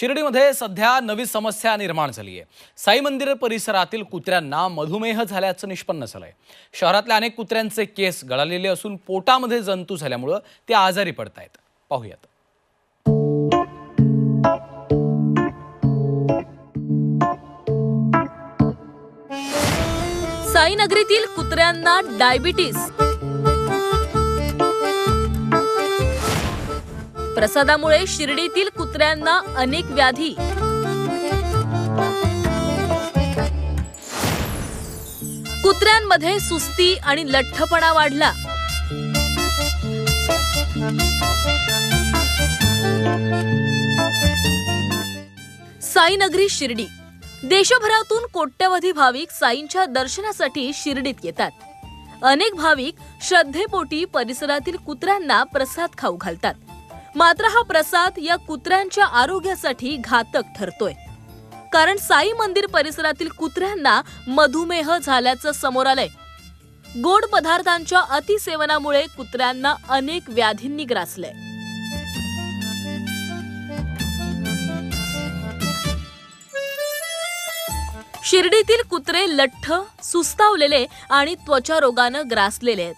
शिर्डीमध्ये सध्या नवी समस्या निर्माण झाली आहे. साई मंदिर परिसरातील कुत्र्यांना मधुमेह झाल्याचं निष्पन्न झालंय. शहरातल्या अनेक कुत्र्यांचे केस गळालेले असून पोटामध्ये जंतू झाल्यामुळं ते आजारी पडतायत. पाहूयात. साईनगरीतील कुत्र्यांना डायबिटीस प्रसादामुळे शिर्डीतील कुत्र्यांना अनेक व्याधी. कुत्र्यांमध्ये सुस्ती आणि लठ्ठपणा वाढला. साईनगरी शिर्डी. देशभरातून कोट्यवधी भाविक साईंच्या दर्शनासाठी शिर्डीत येतात. अनेक भाविक श्रद्धेपोटी परिसरातील कुत्र्यांना प्रसाद खाऊ घालतात. मात्र हा प्रसाद या कुत्र्यांच्या आरोग्यासाठी घातक ठरतोय. कारण साई मंदिर परिसरातील कुत्र्यांना मधुमेह झाल्याचं समोर आलंय. गोड पदार्थांच्या अतिसेवनामुळे कुत्र्यांना अनेक व्याधींनी ग्रासलंय. शिर्डीतील कुत्रे लठ्ठ सुस्तावलेले आणि त्वचा रोगानं ग्रासलेले आहेत.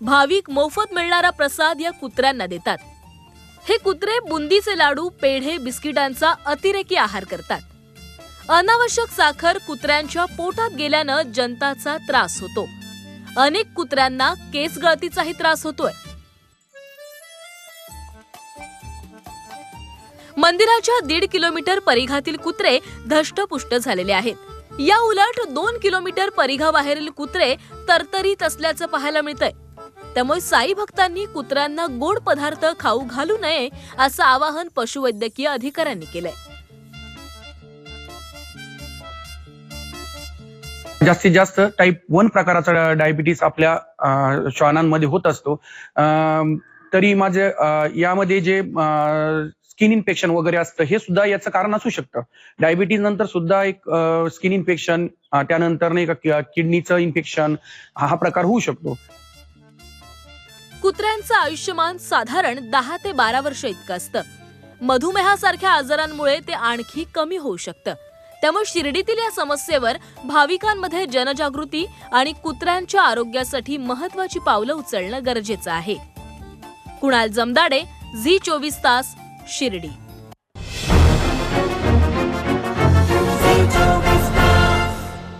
भाविक मोफत मिळणारा प्रसाद या कुत्र्यांना देतात. हे कुत्रे बुंदीचे लाडू पेढे बिस्किटांचा अतिरेकी आहार करतात. अनावश्यक साखर कुत्र्यांच्या पोटात गेल्यानं जनताचा त्रास होतो. अनेक कुत्र्यांना केस गळतीचाही त्रास होतोय. मंदिराच्या दीड किलोमीटर परिघातील कुत्रे धष्टपुष्ट झालेले आहेत. या उलट दोन किलोमीटर परिघाबाहेरील कुत्रे तरतरीत असल्याचं पाहायला मिळतंय. त्यामुळे साई भक्तांनी कुत्र्यांना गोड पदार्थ खाऊ घालू नये असं आवाहन पशुवैद्यकीय अधिकाऱ्यांनी केलंय. जास्तीत जास्त टाईप वन प्रकाराचा डायबिटीस आपल्या अं, श्वानांमध्ये होत असतो. अं, तरी माझे यामध्ये जे स्किन इन्फेक्शन वगैरे असतं हे सुद्धा याचं कारण असू शकतं. डायबिटीज नंतर सुद्धा एक स्किन इन्फेक्शन त्यानंतर नाही का किडनीचं इन्फेक्शन हा प्रकार होऊ शकतो. कुत्र्यांचं आयुष्यमान साधारण दहा ते बारा वर्ष इतकं असतं. मधुमेहासारख्या आजारांमुळे ते आणखी कमी होऊ शकतं. त्यामुळे शिर्डीतील या समस्येवर भाविकांमध्ये जनजागृती आणि कुत्र्यांच्या आरोग्यासाठी महत्वाची पावलं उचलणं गरजेचं आहे. कुणाल जमदाडे झी चोवीस तास शिर्डी.